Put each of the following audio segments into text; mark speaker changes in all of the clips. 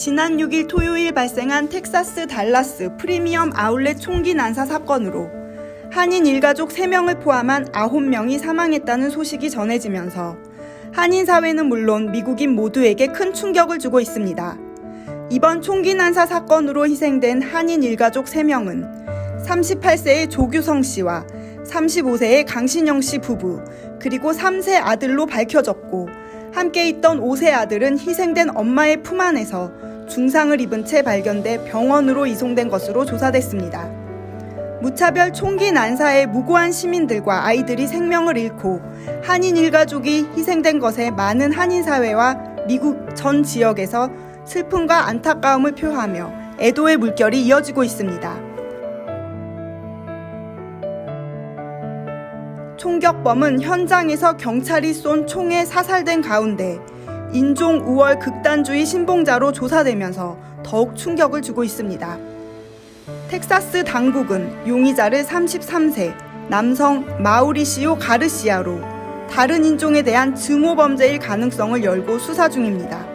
Speaker 1: 지난 6일 토요일 발생한 텍사스 달라스 프리미엄 아울렛 총기 난사 사건으로 한인 일가족 3명을 포함한 9명이 사망했다는 소식이 전해지면서 한인 사회는 물론 미국인 모두에게 큰 충격을 주고 있습니다. 이번 총기 난사 사건으로 희생된 한인 일가족 3명은 38세의 조규성 씨와 35세의 강신영 씨 부부, 그리고 3세 아들로 밝혀졌고, 함께 있던 5세 아들은 희생된 엄마의 품 안에서 중상을 입은 채 발견돼 병원으로 이송된 것으로 조사됐습니다. 무차별 총기 난사에 무고한 시민들과 아이들이 생명을 잃고 한인 일가족이 희생된 것에 많은 한인 사회와 미국 전 지역에서 슬픔과 안타까움을 표하며 애도의 물결이 이어지고 있습니다. 총격범은 현장에서 경찰이 쏜 총에 사살된 가운데 인종 우월 극단주의 신봉자로 조사되면서 더욱 충격을 주고 있습니다. 텍사스 당국은 용의자를 33세 남성 마우리시오 가르시아로 다른 인종에 대한 증오 범죄일 가능성을 열고 수사 중입니다.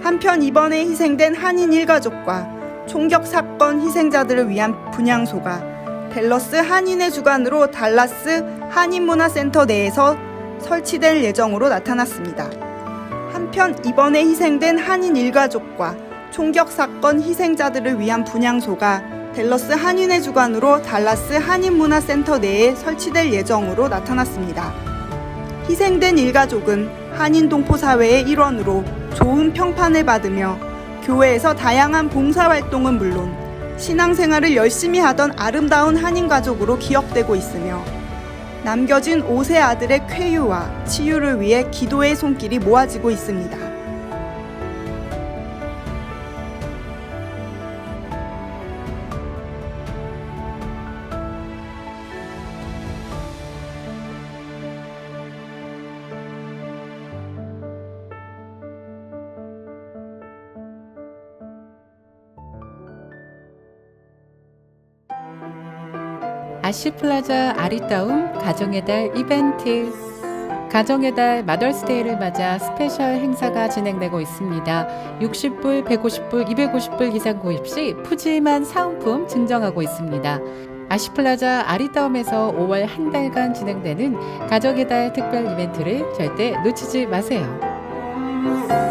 Speaker 1: 한편 이번에 희생된 한인 일가족과 총격 사건 희생자들을 위한 분향소가 댈러스 한인의 주관으로 달라스 한인문화센터 내에서 설치될 예정으로 나타났습니다. 한편 이번에 희생된 한인 일가족과 총격 사건 희생자들을 위한 분향소가 댈러스 한인의 주관으로 달라스 한인문화센터 내에 설치될 예정으로 나타났습니다. 희생된 일가족은 한인 동포 사회의 일원으로 좋은 평판을 받으며 교회에서 다양한 봉사 활동은 물론 신앙생활을 열심히 하던 아름다운 한인 가족으로 기억되고 있으며 남겨진 5세 아들의 쾌유와 치유를 위해 기도의 손길이 모아지고 있습니다.
Speaker 2: 아시플라자 아리따움 가정의 달 이벤트 가정의 달 마더스데이를 맞아 스페셜 행사가 진행되고 있습니다. 60불, 150불, 250불 이상 구입 시 푸짐한 사은품 증정하고 있습니다. 아시플라자 아리따움에서 5월 한 달간 진행되는 가정의 달 특별 이벤트를 절대 놓치지 마세요.